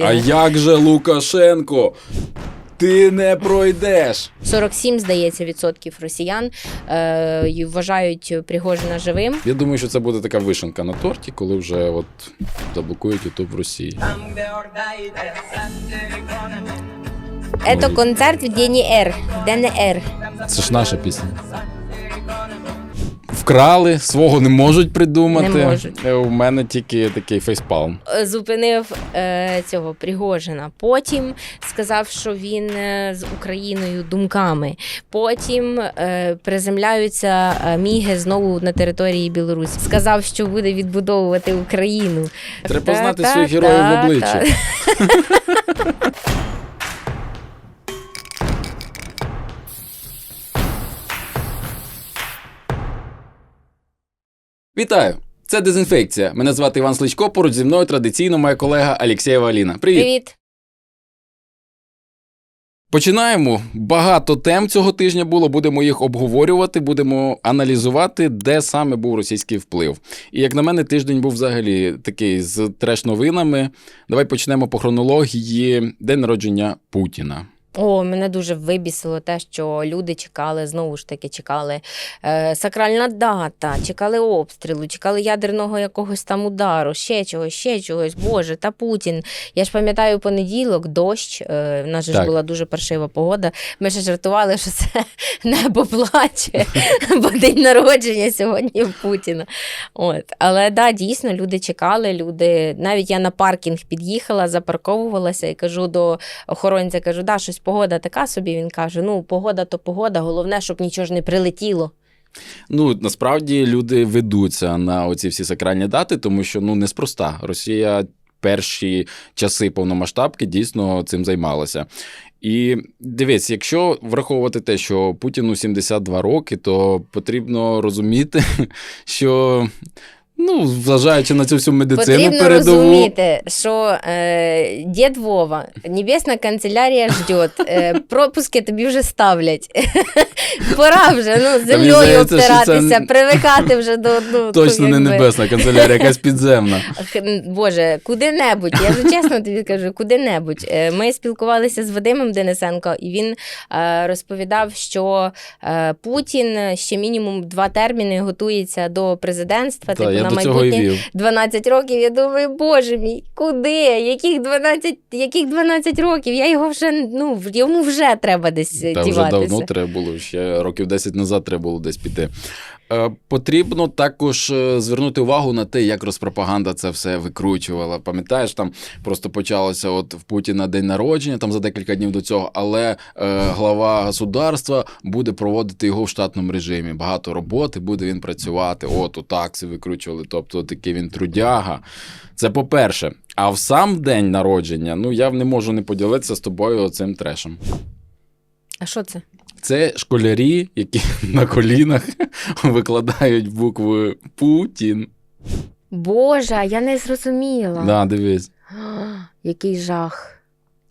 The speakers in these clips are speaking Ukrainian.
А як же Лукашенко? Ти не пройдеш. 47, здається, відсотків росіян е, вважають Пригожина живим. Я думаю, що це буде така вишенка на торті, коли вже от заблокують Ютуб в Росії. Це концерт в ДНР. ДНР. Це ж наша пісня. Вкрали, свого не можуть придумати. Не можуть. Е, У мене тільки такий фейспалм. Е, Зупинив е, цього Пригожина. Потім сказав, що він е, з Україною думками. Потім е, приземляються міги знову на території Білорусі. Сказав, що буде відбудовувати Україну. Треба знати Та-та-та-та. своїх героїв в обличчя. Вітаю! Це дезінфекція. Мене звати Іван Сличко. Поруч зі мною традиційно моя колега Алєксєєва Аліна. Привіт! Привіт. Починаємо. Багато тем цього тижня було. Будемо їх обговорювати, будемо аналізувати, де саме був російський вплив. І як на мене, тиждень був взагалі такий з треш-новинами. Давай почнемо по хронології день народження Путіна. О, мене дуже вибісило те, що люди чекали, знову ж таки, чекали е, сакральна дата, чекали обстрілу, чекали ядерного якогось там удару, ще чогось, ще чогось. Боже, та Путін. Я ж пам'ятаю понеділок, дощ. Е, в нас же ж була дуже паршива погода. Ми ще жартували, що це небо плаче, бо день народження сьогодні в Путіна. От. Але да, дійсно, люди чекали, люди. Навіть я на паркінг під'їхала, запарковувалася і кажу до охоронця, кажу, да, щось погода така собі. Він каже: ну, погода то погода, головне, щоб нічого ж не прилетіло. Ну насправді люди ведуться на оці всі сакральні дати, тому що ну неспроста. Росія перші часи повномасштабки дійсно цим займалася. І дивись, якщо враховувати те, що Путіну 72 роки, то потрібно розуміти, що. Ну, зважаючи на цю всю медицину Потрібно передову, розуміти, що е, дід Вова, небесна канцелярія ждет, е, пропуски тобі вже ставлять. Пора вже ну, землею здається, що це обтиратися, привикати вже до ну, точно не якби. небесна канцелярія, якась підземна. Х- Боже, куди-небудь. Я вже чесно тобі кажу, куди-небудь. Е, Ми спілкувалися з Вадимом Денисенко, і він е, розповідав, що е, Путін ще мінімум два терміни готується до президентства. Та, типу я на майбутнє 12 років. Я думаю, боже мій, куди? Яких 12, яких 12 років? Я його вже ну йому вже треба десь Та вже давно треба було, ще років 10 назад треба було десь піти. Е, Потрібно також е, звернути увагу на те, як розпропаганда це все викручувала. Пам'ятаєш, там просто почалося от в Путіна день народження, там за декілька днів до цього, але е, глава государства буде проводити його в штатному режимі. Багато роботи буде він працювати. От отак це викручували. Тобто такий він трудяга. Це по-перше. А в сам день народження, ну я не можу не поділитися з тобою цим трешем. А що це? Це школярі, які на колінах викладають букви Путін. Боже, я не зрозуміла. Да, дивись. Який жах.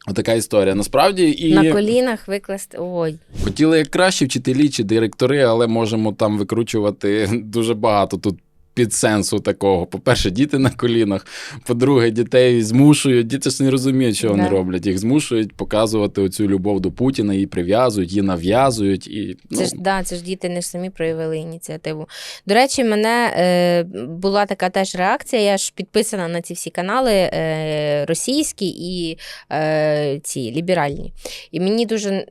Отака історія. Насправді і На колінах викласти. Ой. хотіли як кращі вчителі чи директори, але можемо там викручувати дуже багато тут. Підсенсу такого. По-перше, діти на колінах. По-друге, дітей змушують. Діти ж не розуміють, що вони Да. роблять. Їх змушують показувати оцю любов до Путіна, її прив'язують, її нав'язують. І, ну, Це ж да, це ж діти не ж самі проявили ініціативу. До речі, мене е, була така теж реакція. Я ж підписана на ці всі канали е, російські і е, ці ліберальні. І мені дуже.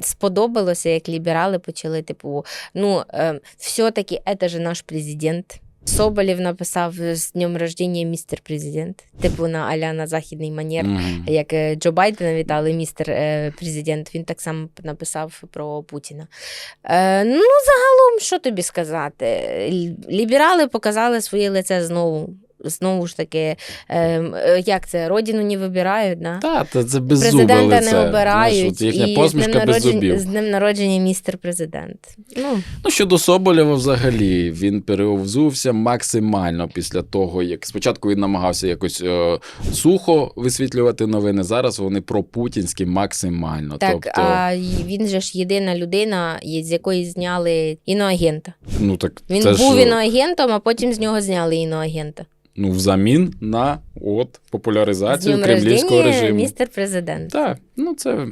Сподобалося, як ліберали почали, типу, ну, е, все-таки це ж наш президент. Соболєв написав з днем рождення містер президент, типу на аля на західний манер. мгм. Як е, Джо Байдена вітали містер е, президент, він так само написав про Путіна. Е, ну, загалом, що тобі сказати? Ліберали показали своє лице знову. Знову ж таки, е, е, як це, родину не вибирають, да? Та, та це президента не обирають. Знаєш, їхня і посмішка з без зубів. з днем народження містер президент. Ну, Ну, щодо Соболєва, взагалі, він переовзувся максимально після того, як спочатку він намагався якось е, сухо висвітлювати новини. Зараз вони пропутінські максимально. так, тобто, а він же ж єдина людина, з якої зняли іноагента. ну так Він це був ж, іноагентом, а потім з нього зняли іноагента. Ну, взамін на от популяризацію днем кремлівського режиму. містер президент. Так, ну це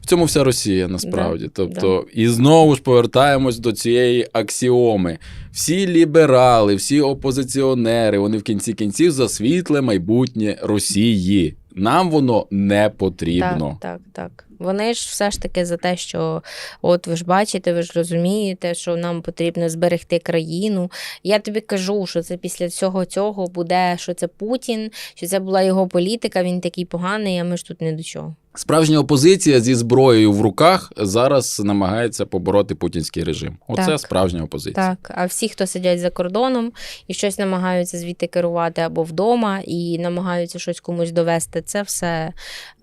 в цьому вся Росія насправді. Да, тобто, і знову ж повертаємось до цієї аксіоми. Всі ліберали, всі опозиціонери, вони в кінці кінців за світле майбутнє Росії. Нам воно не потрібно. Так, так, так. Вони ж все ж таки за те, що от ви ж бачите, ви ж розумієте, що нам потрібно зберегти країну. Я тобі кажу, що це після всього цього буде, що це Путін, що це була його політика, він такий поганий, а ми ж тут не до чого. Справжня опозиція зі зброєю в руках зараз намагається побороти путінський режим. Оце Так. справжня опозиція. Так, а всі, хто сидять за кордоном і щось намагаються звідти керувати або вдома, і намагаються щось комусь довести, це все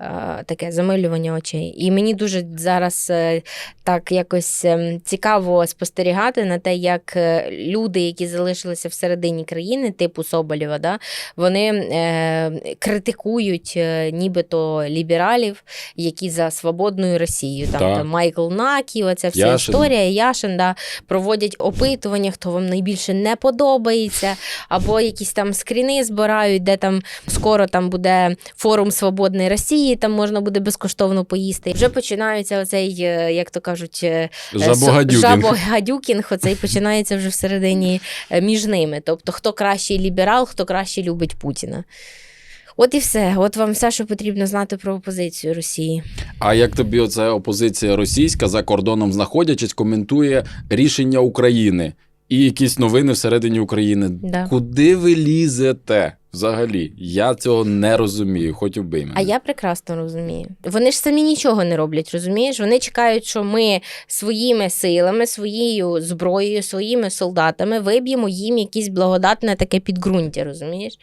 е, таке замилювання очей. І мені дуже зараз е, так якось ем, цікаво спостерігати на те, як е, люди, які залишилися всередині країни, типу Соболєва, да, вони е, критикують е, нібито лібералів, які за свободною Росією. Там, там Майкл Накі, оця вся Яшин. історія, Яшин, да, проводять опитування, хто вам найбільше не подобається, або якісь там скріни збирають, де там скоро там буде форум Свободної Росії, там можна буде безкоштовно поїсти. Вже починається оцей, е, як то кажуть, е, Жабогадюкін. Жабогадюкінг, оцей починається вже всередині е, між ними. Тобто, хто кращий ліберал, хто краще любить Путіна. От і все. От вам все, що потрібно знати про опозицію Росії. А як тобі оця опозиція російська за кордоном знаходячись, коментує рішення України і якісь новини всередині України? Да. Куди ви лізете взагалі? Я цього не розумію, хоч убий мене. А я прекрасно розумію. Вони ж самі нічого не роблять, розумієш? Вони чекають, що ми своїми силами, своєю зброєю, своїми солдатами виб'ємо їм якесь благодатне таке підґрунтя, розумієш?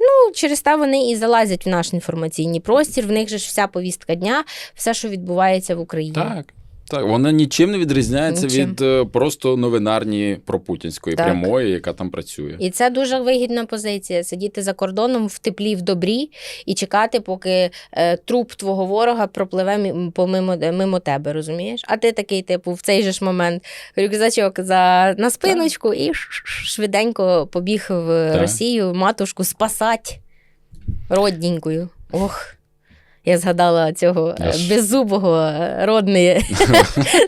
Ну, через те вони і залазять в наш інформаційний простір. В них же ж вся повістка дня, все, що відбувається в Україні. Так. Так, вона нічим не відрізняється Нічим. від е, просто новинарні пропутінської Так. прямої, яка там працює. І це дуже вигідна позиція сидіти за кордоном в теплі, в добрі і чекати, поки е, труп твого ворога пропливе помимо мимо тебе, розумієш? А ти такий, типу, в цей же ж момент рюкзачок за на спиночку і ш- ш- швиденько побіг в Так. Росію матушку спасать родненькою. Ох. Я згадала цього е, Аж. беззубого е, родної,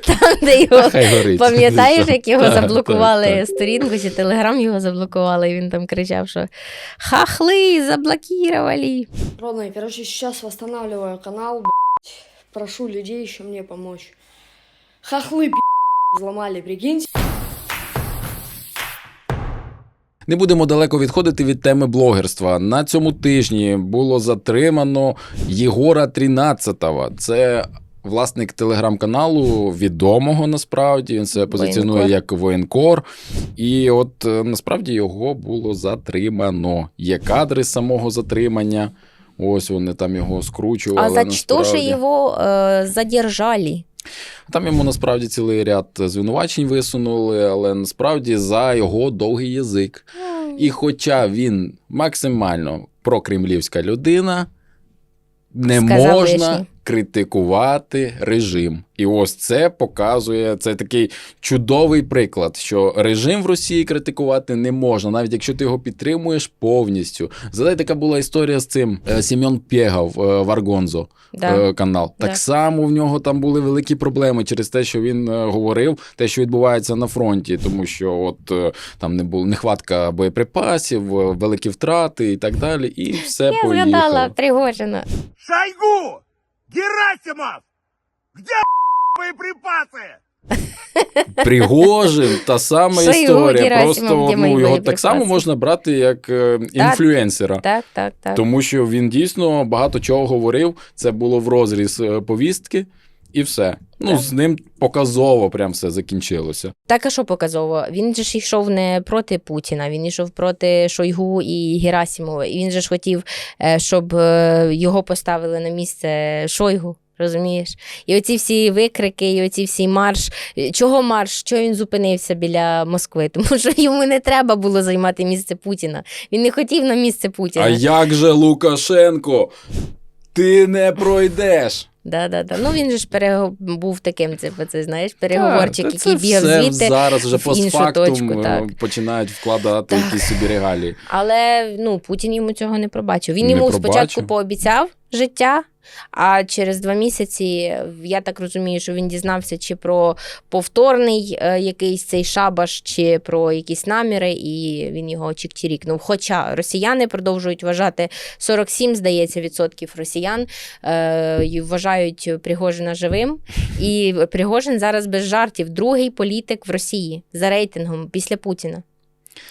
там, де його Пам'ятаєш, як його заблокували так, так. сторінку, чи телеграм його заблокували, і він там кричав, що хахли заблокували. Родной, короче, сейчас восстанавливаю канал. Прошу людей еще мне помочь. Хохлы, пи***, взломали, прикиньте. Не будемо далеко відходити від теми блогерства. На цьому тижні було затримано Єгора Трінадцятого. Це власник телеграм-каналу, відомого насправді. Він себе позиціонує Воєнкор. як воєнкор. І от е, насправді його було затримано. Є кадри самого затримання. Ось вони там його скручували. А за що ж його е, задержали? Там йому насправді цілий ряд звинувачень висунули, але насправді за його довгий язик. І хоча він максимально прокремлівська людина, не Сказав можна лишнє. Критикувати режим. І ось це показує це такий чудовий приклад, що режим в Росії критикувати не можна, навіть якщо ти його підтримуєш повністю. Згадай, така була історія з цим е, Пєгав, е, Варгонзо Да. е, канал. Так Да. само в нього там були великі проблеми через те, що він говорив, те, що відбувається на фронті, тому що от там не було нехватка боєприпасів, великі втрати і так далі. І все Я поїхало. згадала Пригожина. Шойгу! Герасимов! Где боєприпаси? Пригожин, та сама Шойгу, історія. Просто ну, його так само можна брати як е, інфлюенсера. Так, так, так. Тому що він дійсно багато чого говорив. Це було в розріз е, повістки, і все. Ну, Так. з ним показово прям все закінчилося. Так, а що показово? Він же ж йшов не проти Путіна, він йшов проти Шойгу і Герасімова. І він же ж хотів, е, щоб е, його поставили на місце Шойгу. Розумієш? І оці всі викрики, і оці всі марш. Чого марш? Чого він зупинився біля Москви? Тому що йому не треба було займати місце Путіна. Він не хотів на місце Путіна. А як же Лукашенко? Ти не пройдеш. Да, да, да. Ну він же ж перего... був таким, це, це знаєш, переговорчик, Так, який бігав звідти. зараз вже постфактум починають вкладати так. якісь собі регалії. Але ну, Путін йому цього не пробачив. Він Не йому пробачу. спочатку пообіцяв життя, а через два місяці я так розумію, що він дізнався чи про повторний е, якийсь цей шабаш, чи про якісь наміри, і він його чик-чирікнув. Хоча росіяни продовжують вважати 47, здається, відсотків росіян е, вважають Пригожина живим. І Пригожин зараз без жартів другий політик в Росії за рейтингом після Путіна.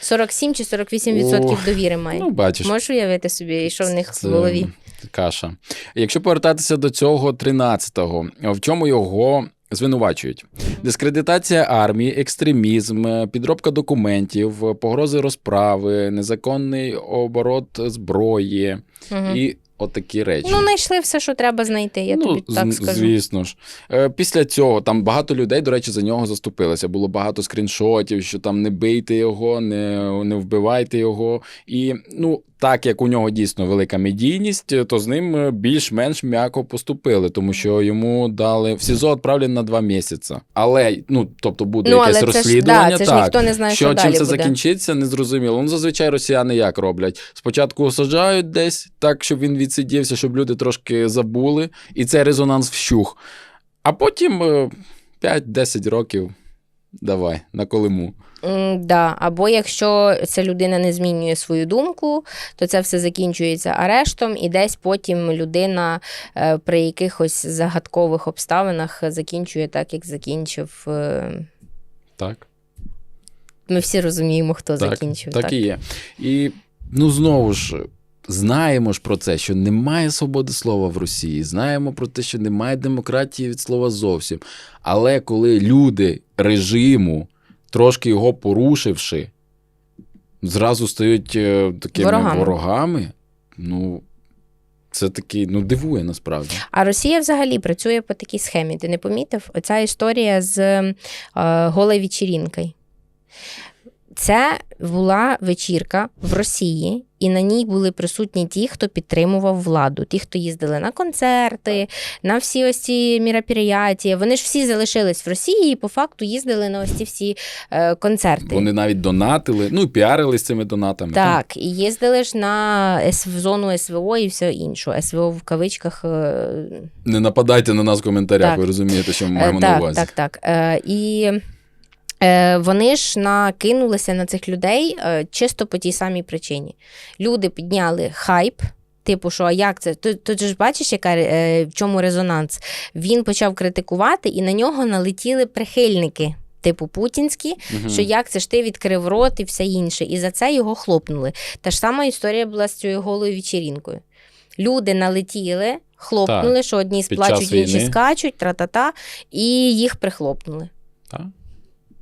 47 чи 48 відсотків Ох, довіри має. Ну, бачиш. Можеш уявити собі, що в них Це в голові? Каша. Якщо повертатися до цього 13-го, в чому його звинувачують? Дискредитація армії, екстремізм, підробка документів, погрози розправи, незаконний оборот зброї Мгм. і отакі речі. Ну, знайшли все, що треба знайти, я тобі з- так скажу. Звісно ж. Е, Після цього там багато людей, до речі, за нього заступилося. Було багато скріншотів, що там не бийте його, не, не вбивайте його. І ну, так як у нього дійсно велика медійність, то з ним е, більш-менш м'яко поступили, тому що йому дали в СІЗО відправлені на два місяці. Але ну, тобто буде Ну, якесь але це ж, розслідування. да, це ж ніхто не знає, що, Що далі чим це буде. закінчиться, незрозуміло. Ну, зазвичай росіяни як роблять? Спочатку саджають десь так, щоб він відсидівся, щоб люди трошки забули, і цей резонанс вщух. А потім е, 5-10 років давай на колиму. М, Да. Або якщо ця людина не змінює свою думку, то це все закінчується арештом, і десь потім людина е, при якихось загадкових обставинах закінчує так, як закінчив. е, Так, Ми всі розуміємо, хто так, закінчив. так, і є. І ну знову ж. Знаємо ж про це, що немає свободи слова в Росії, знаємо про те, що немає демократії від слова зовсім. Але коли люди режиму, трошки його порушивши, зразу стають е, такими Ворогами. ворогами, ну це такий, ну, дивує насправді. А Росія взагалі працює по такій схемі. Ти не помітив? Оця історія з е, голою вечірінкою. Це була вечірка в Росії, і на ній були присутні ті, хто підтримував владу, ті, хто їздили на концерти, на всі ось ці міропіріятія. Вони ж всі залишились в Росії і по факту їздили на ось ці всі е, концерти. Вони навіть донатили, ну і піарились цими донатами. Так, і їздили ж на зону СВО і все інше. СВО в кавичках е, Не нападайте на нас в коментарях, Так. ви розумієте, що ми Е, маємо так, на увазі. Так, так. Е, і е, вони ж накинулися на цих людей е, чисто по тій самій причині. Люди підняли хайп. Типу, що а як це? Тут, тут ж бачиш, яка е, в чому резонанс? Він почав критикувати, і на нього налетіли прихильники. Типу путінські, Мгм. що як це ж ти відкрив рот і все інше. І за це його хлопнули. Та ж сама історія була з цією голою вечірінкою. Люди налетіли, хлопнули, що одні сплачуть, інші скачуть, тра-та-та, і їх прихлопнули. Так.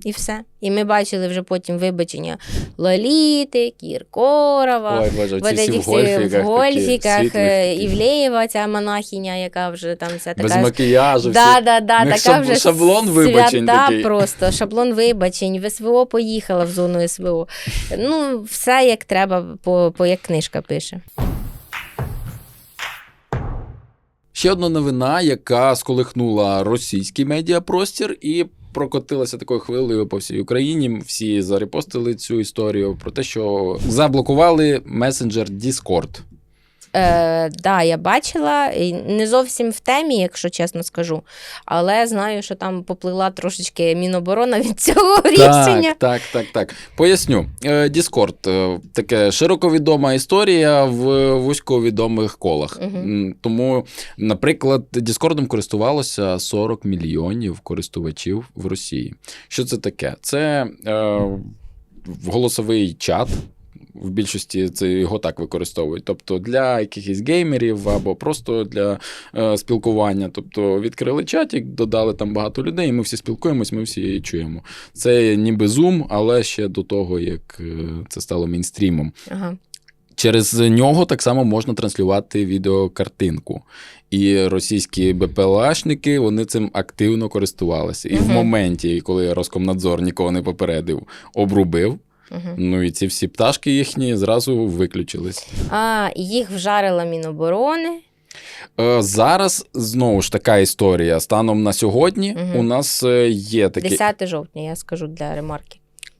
І все. І ми бачили вже потім вибачення Лоліти, Кіркорова. Ой, Боже, ці всі в гольфіках, в гольфіках, е. Івлеєва, ця монахиня, яка вже там вся така. без макіяжу. Да, всі. да, да, така шаб- вже шаблон вибачень свята такий. просто, шаблон вибачень, в СВО поїхала в зону СВО. Ну, все як треба, по, по як книжка пише. Ще одна новина, яка сколихнула російський медіапростір і прокотилася такою хвилею по всій Україні. Всі зарепостили цю історію про те, що заблокували месенджер Discord. Е, да, я бачила, і не зовсім в темі, якщо чесно скажу, але знаю, що там поплила трошечки Міноборона від цього рішення. Так, так, так. Поясню. Е, Discord е, таке широковідома історія в вузьковідомих колах. М, Тому, наприклад, Discord користувалося 40 мільйонів користувачів в Росії. Що це таке? Це е, голосовий чат. В більшості це його так використовують. Тобто для якихось геймерів або просто для е, спілкування. Тобто відкрили чатик, додали там багато людей, і ми всі спілкуємось, ми всі чуємо. Це ніби Zoom, але ще до того, як е, це стало мейнстрімом. Ага. Через нього так само можна транслювати відеокартинку. І російські БПЛАшники вони цим активно користувалися. І в моменті, коли Роскомнадзор нікого не попередив, обрубив. Угу. Ну і ці всі пташки їхні зразу виключились. А, їх вжарила Міноборони. Е, Зараз знову ж така історія. Станом на сьогодні Мгм. у нас е, є такі 10 жовтня, я скажу для ремарки.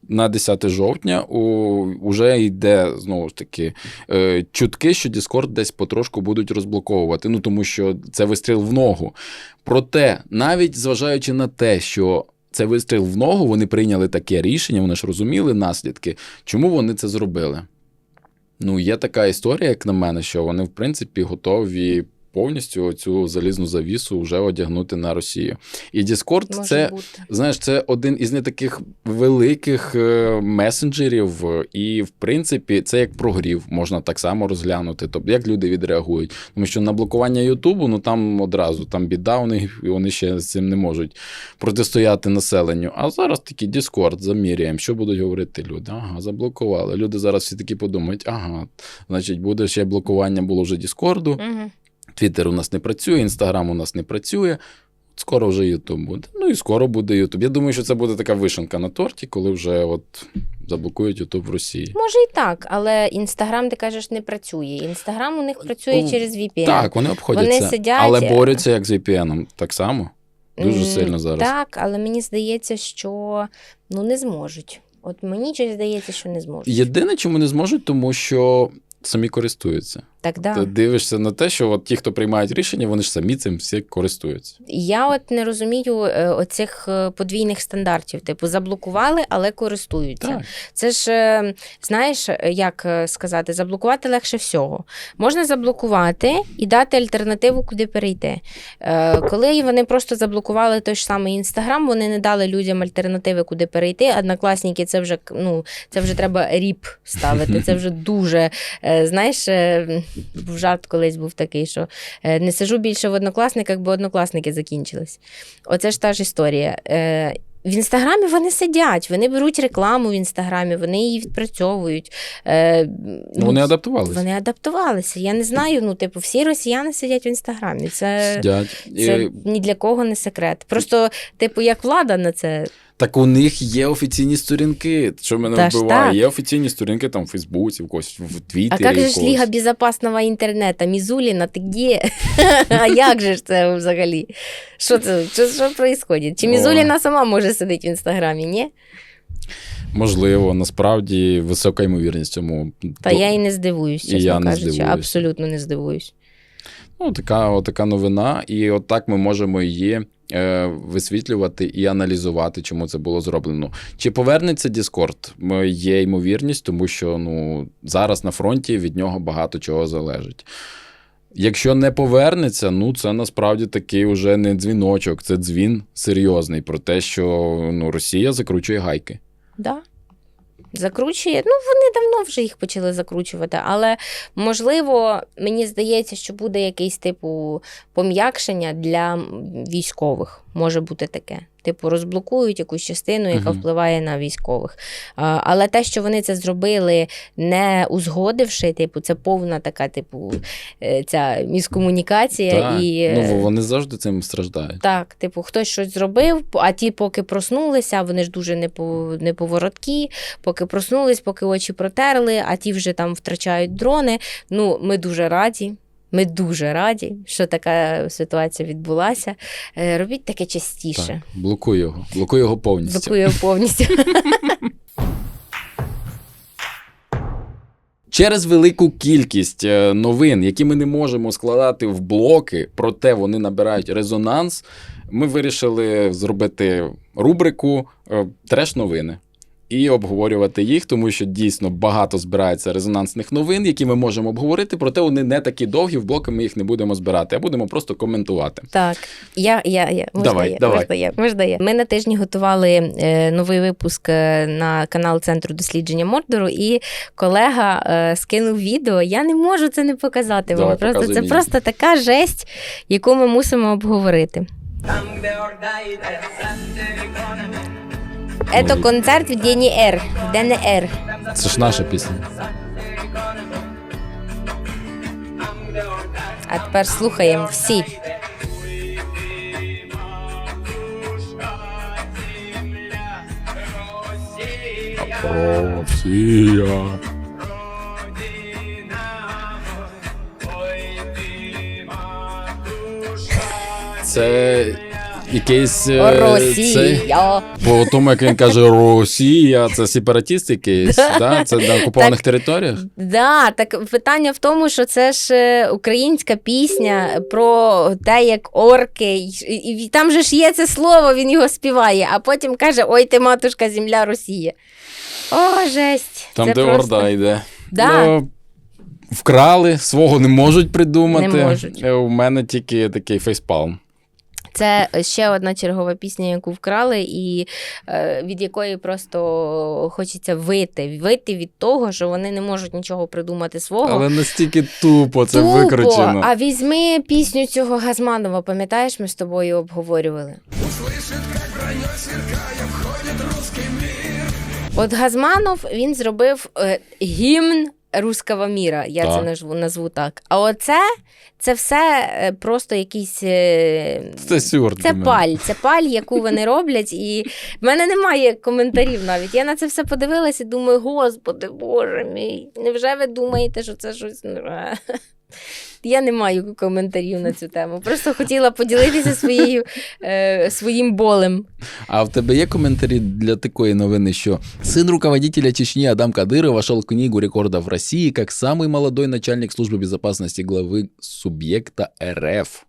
на 10 жовтня у, вже йде знову ж таки е, чутки, що Discord десь потрошку будуть розблоковувати. Ну тому що це вистріл в ногу. Проте, навіть зважаючи на те, що це вистріл в ногу, вони прийняли таке рішення, вони ж розуміли наслідки. Чому вони це зробили? Ну, є така історія, як на мене, що вони, в принципі, готові повністю цю залізну завісу вже одягнути на Росію. І Discord Може це бути. Знаєш, це один із не таких великих е, месенджерів, е, і в принципі це як прогрів, можна так само розглянути. Тобто, як люди відреагують. Тому що на блокування Ютубу, ну там одразу там біда у них, і вони ще з цим не можуть протистояти населенню. А зараз такий Discord заміряємо, що будуть говорити люди. Ага, заблокували. Люди зараз всі такі подумають, ага, значить, буде ще блокування було вже Діскорду. Угу. Твіттер у нас не працює, Інстаграм у нас не працює. Скоро вже Ютуб буде. Ну і скоро буде Ютуб. Я думаю, що це буде така вишенка на торті, коли вже от заблокують Ютуб в Росії. Може і так, але інстаграм, ти кажеш, не працює. Інстаграм у них працює Ну, через VPN. Так, вони обходять Вони сидять, але е, борються як з VPN так само. Дуже сильно зараз. Так, але мені здається, що ну не зможуть. От мені щось здається, що не зможуть. Єдине, чому не зможуть, тому що самі користуються. Так, да. Ти дивишся на те, що от ті, хто приймають рішення, вони ж самі цим всі користуються. Я от не розумію е, оцих е, подвійних стандартів. Типу, заблокували, але користуються. Так. Це ж, е, знаєш, як сказати, заблокувати легше всього. Можна заблокувати і дати альтернативу, куди перейти. Коли вони просто заблокували той ж самий інстаграм, вони не дали людям альтернативи, куди перейти. Однокласники, це вже ну, це вже треба ріп ставити. Це вже дуже знаєш. Жарт колись був такий, що е, не сижу більше в однокласниках, бо однокласники закінчились. Оце ж та ж історія. Е, В інстаграмі вони сидять, вони беруть рекламу в інстаграмі, вони її відпрацьовують. Е, Ну, вони адаптувалися. Вони адаптувалися. Я не знаю. Ну, типу, всі росіяни сидять в інстаграмі. Це, Сидять. це І- ні для кого не секрет. Просто, типу, як влада на це. Так у них є офіційні сторінки, що мене Та ж вбиває. так. Є офіційні сторінки там в Фейсбуці, в когось в Твіттері. А як же ж. Ліга безопасного інтернету? Мізуліна, ти де? А як же ж це взагалі? Що це? Що, що происходить? Чи О. Мізуліна сама може сидіти в інстаграмі, ні? Можливо, насправді висока ймовірність цьому. Та я і не здивуюсь, І чесно я не кажучи. здивуюсь. Абсолютно не здивуюсь. Ну, така, от така новина, і от ми можемо її висвітлювати і аналізувати, чому це було зроблено. Чи повернеться Діскорд? Є ймовірність, тому що ну, зараз на фронті від нього багато чого залежить. Якщо не повернеться, ну це насправді такий уже не дзвіночок, це дзвін серйозний про те, що ну, Росія закручує гайки. Да. Закручує. Ну, вони давно вже їх почали закручувати, але можливо, мені здається, що буде якийсь типу пом'якшення для військових. Може бути таке. Типу, розблокують якусь частину, яка Мгм. впливає на військових. А, але те, що вони це зробили, не узгодивши, типу, це повна така, типу, е, ця міскомунікація Так. і. Ну, е, вони завжди цим страждають. так, типу, хтось щось зробив, а ті, поки проснулися, вони ж дуже неповороткі, поки проснулись, поки очі протерли, а ті вже там втрачають дрони. Ну, ми дуже раді. Ми дуже раді, що така ситуація відбулася. Е, Робіть таке частіше. Так, блокуй його, блокуй його повністю. Блокую повністю. Через велику кількість е, новин, які ми не можемо складати в блоки, проте вони набирають резонанс. Ми вирішили зробити рубрику е, Треш-новини і обговорювати їх, тому що дійсно багато збирається резонансних новин, які ми можемо обговорити, проте вони не такі довгі. В блоки ми їх не будемо збирати, а будемо просто коментувати. Так, я, я, я. Можна Давай, я, давай. Можна я, можна я. Ми на тижні готували е, новий випуск е, на канал Центру дослідження Мордору, і колега е, скинув відео. Я не можу це не показати. Давай, вам. просто, це мені. просто така жесть, яку ми мусимо обговорити. Це Ой. концерт в ДНР. В ДНР. Це ж наша пісня. А тепер слухаємо всі. Росія. це якийсь. е, цей- Росія. По тому, як він каже, Росія, це сепаратіст якийсь, да? це на окупованих територіях. Да, так питання в тому, що це ж е, українська пісня про те, як орки, і, і, і там же ж є це слово, він його співає, а потім каже: Ой, ти матушка, земля Росія. О, жесть. Там, це де просто... орда йде. Да. Ну, вкрали, свого не можуть придумати. Не можуть. Е, У мене тільки такий фейспалм. Це ще одна чергова пісня, яку вкрали, і е, від якої просто хочеться вити. Вити від того, що вони не можуть нічого придумати свого. Але настільки тупо це Тупо. викручено. А візьми пісню цього Газманова, пам'ятаєш, ми з тобою обговорювали. От Газманов він зробив е, гімн руского міра, я це назву, назву так. А оце це все е, просто якийсь е, Це сюрт Це паль, це паль, яку вони роблять, і в мене немає коментарів навіть. Я на це все подивилася і думаю, господи, боже мій, невже ви думаєте, що це щось. нове?» Я не маю коментарів на цю тему. Просто хотіла поділитися своєю, е, своїм болем. А в тебе є коментарі для такої новини, що сын руководителя Чечни Адам Кадыров вошел в книгу рекордов России как самый молодой начальник службы безопасности главы суб'єкта РФ.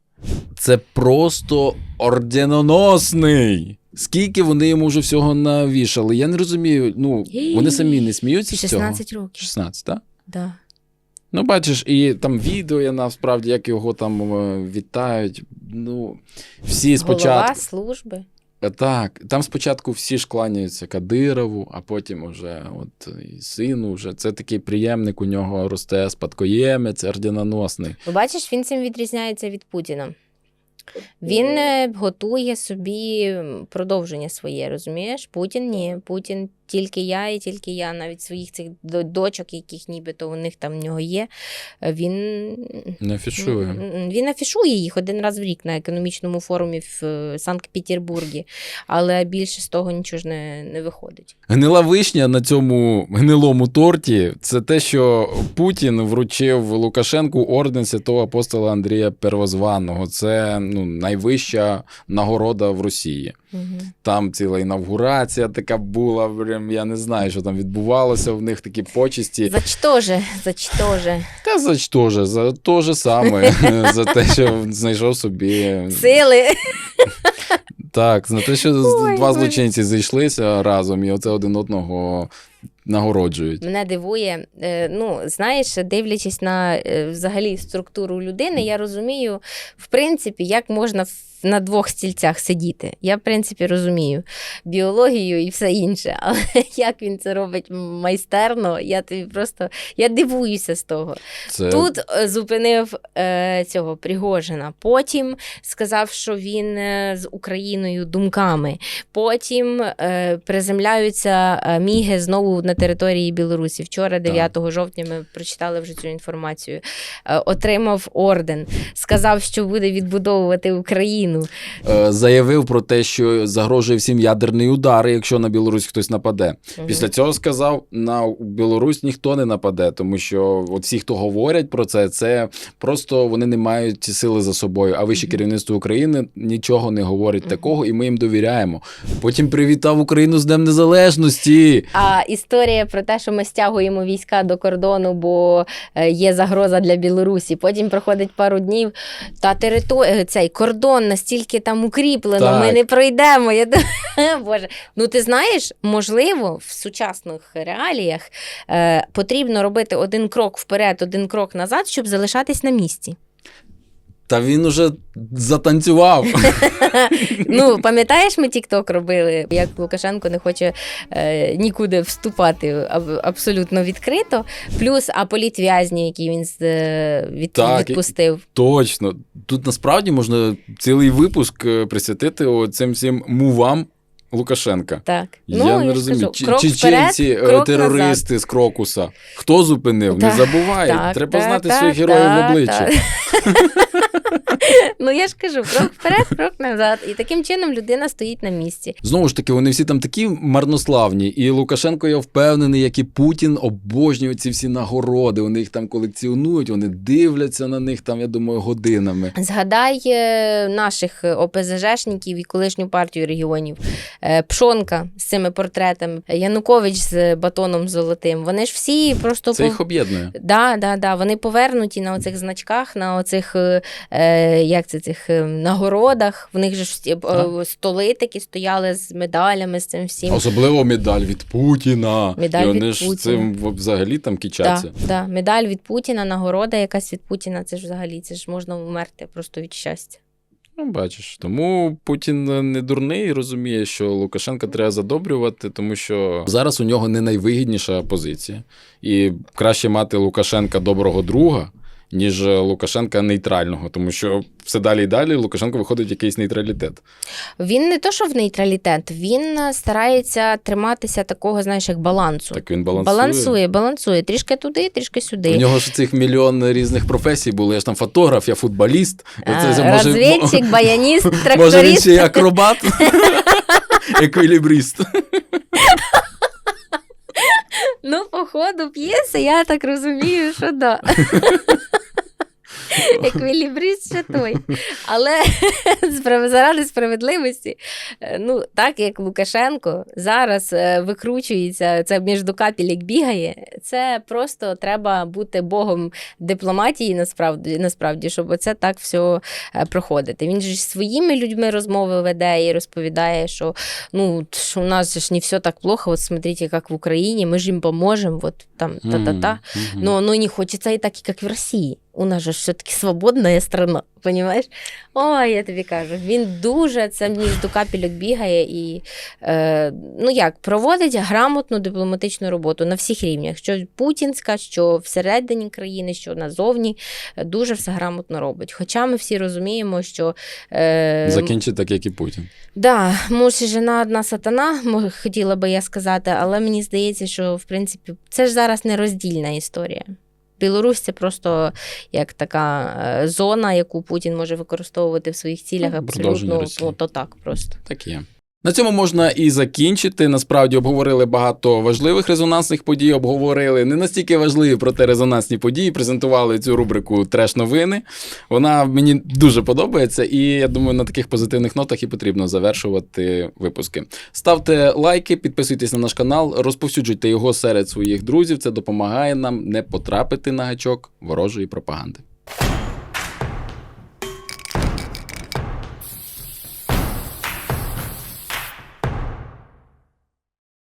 Це просто орденоносний. Скільки вони йому вже всього навішали? Я не розумію. Ну, вони самі не сміються з цього. 16 років. 16, так? Да. Ну, бачиш, і там відео є насправді, як його там е, вітають. Ну, всі спочатку. Голова служби. Е, Так, там спочатку всі ж кланяються Кадирову, а потім уже от і сину вже. Це такий приємник у нього росте спадкоємець, орденоносний. Ну, бачиш, він цим відрізняється від Путіна. Він е, готує собі продовження своє, розумієш? Путін ні. Путін тільки я і тільки я, навіть своїх цих дочок, яких нібито у них там в нього є. е, Він Не афішує. Він афішує їх один раз в рік на економічному форумі в е, Санкт-Петербургі, але більше з того нічого ж не, не виходить. Гнила вишня на цьому гнилому торті це те, що Путін вручив Лукашенку орден святого апостола Андрія Первозваного. Це ну, найвища нагорода в Росії. Угу. Там ціла інавгурація така була. Прям я не знаю, що там відбувалося в них такі почесті. Зачтоже, зачтоже. Та за що же? За те же саме, за те, що знайшов собі. Сили. Так, за те, що Ой, два злочинці зайшлися разом і оце один одного нагороджують. Мене дивує, е, ну знаєш, дивлячись на е, взагалі структуру людини, я розумію, в принципі, як можна на двох стільцях сидіти. Я, в принципі, розумію біологію і все інше, але як він це робить майстерно, я тобі просто я дивуюся з того. Це Тут е, зупинив е, цього Пригожина. Потім сказав, що він е, з Україною думками. Потім е, приземляються е, міги знову на території Білорусі. Вчора, 9 жовтня, ми прочитали вже цю інформацію. Е, отримав орден, сказав, що буде відбудовувати Україну. Е, заявив про те, що загрожує всім ядерний удар, якщо на Білорусь хтось нападе. Мгм. Після цього сказав: на Білорусь ніхто не нападе, тому що от всі, хто говорять про це, це просто вони не мають сили за собою. А вище керівництво України нічого не говорить Мгм. такого, і ми їм довіряємо. Потім привітав Україну з Днем Незалежності. А історія про те, що ми стягуємо війська до кордону, бо е, є загроза для Білорусі. Потім проходить пару днів. Та територія цей кордон настільки там укріплено, Так. ми не пройдемо. Я Боже, ну ти знаєш, можливо, в сучасних реаліях е, потрібно робити один крок вперед, один крок назад, щоб залишатись на місці. Та він уже затанцював. Ну, пам'ятаєш, ми Тік-Ток робили, як Лукашенко не хоче е, нікуди вступати аб- абсолютно відкрито. Плюс а політв'язні, які він з- е, від, Так, відпустив. Точно. Тут насправді можна цілий випуск е, присвятити цим всім мувам Лукашенка. Так. я ну, не ж розумію. кажу, Чи- Чеченці, е, терористи з Крокуса. Хто зупинив? Так, не забувай. Так, Треба так, знати так, своїх героїв так, в обличчя. так. ну, я ж кажу, крок вперед, крок назад. І таким чином людина стоїть на місці. Знову ж таки, вони всі там такі марнославні. І Лукашенко, я впевнений, як і Путін обожнюють ці всі нагороди. Вони їх там колекціонують, вони дивляться на них там, я думаю, годинами. Згадай е, наших ОПЗЖшників і колишню партію регіонів. Е, Пшонка з цими портретами, Янукович з батоном золотим. Вони ж всі просто Це їх об'єднує. Да, да, да. Вони повернуті на оцих значках, на оцих е, як це, цих е, нагородах. В них же е, столи такі стояли з медалями, з цим всім. Особливо медаль від Путіна. Медаль і вони від ж Путіна. цим взагалі там кичаться. да. Медаль від Путіна, нагорода якась від Путіна. Це ж взагалі це ж можна вмерти просто від щастя. Ну, бачиш, тому Путін не дурний розуміє, що Лукашенка треба задобрювати, тому що зараз у нього не найвигідніша позиція. І краще мати Лукашенка доброго друга, ніж Лукашенка нейтрального, тому що все далі і далі Лукашенко виходить в якийсь нейтралітет. Він не то, що в нейтралітет, він е, старається триматися такого, знаєш, як балансу. Так він балансує. балансує, балансує. Трішки туди, трішки сюди. У нього ж цих мільйон різних професій було. Я ж там фотограф, я футболіст. Розвідчик, баяніст, Може, він ще й акробат, еквілібрист. Ну, по ходу п'єси, я так розумію, що да. Еквілібрист ще той. Але заради справедливості, е, ну, так як Лукашенко зараз е, викручується, це між капелек бігає, це просто треба бути богом дипломатії, насправді, насправді щоб оце так все проходити. Він ж своїми людьми розмови веде і розповідає, що ну, що у нас ж не все так плохо, от смотрите, як в Україні, ми ж їм поможемо, от там та-та-та. Мгм. Но оно не хочется и так, как в Росії. У нас же все-таки свободна страна, понімаєш? Ой, я тобі кажу, він дуже це між до капельок бігає і е, ну як, проводить грамотну дипломатичну роботу на всіх рівнях. Що путінська, що всередині країни, що назовні, е, дуже все грамотно робить. Хоча ми всі розуміємо, що е, Закінчить так, як і Путін. Да, муж і жена одна сатана, хотіла би я сказати, але мені здається, що в принципі це ж зараз не роздільна історія. Білорусь це просто як така е, зона, яку Путін може використовувати в своїх цілях Ну, абсолютно ну, то так просто. Так є. На цьому можна і закінчити. Насправді обговорили багато важливих резонансних подій. Обговорили не настільки важливі, проте резонансні події. Презентували цю рубрику Треш новини. Вона мені дуже подобається, і я думаю, на таких позитивних нотах і потрібно завершувати випуски. Ставте лайки, підписуйтесь на наш канал, розповсюджуйте його серед своїх друзів. Це допомагає нам не потрапити на гачок ворожої пропаганди.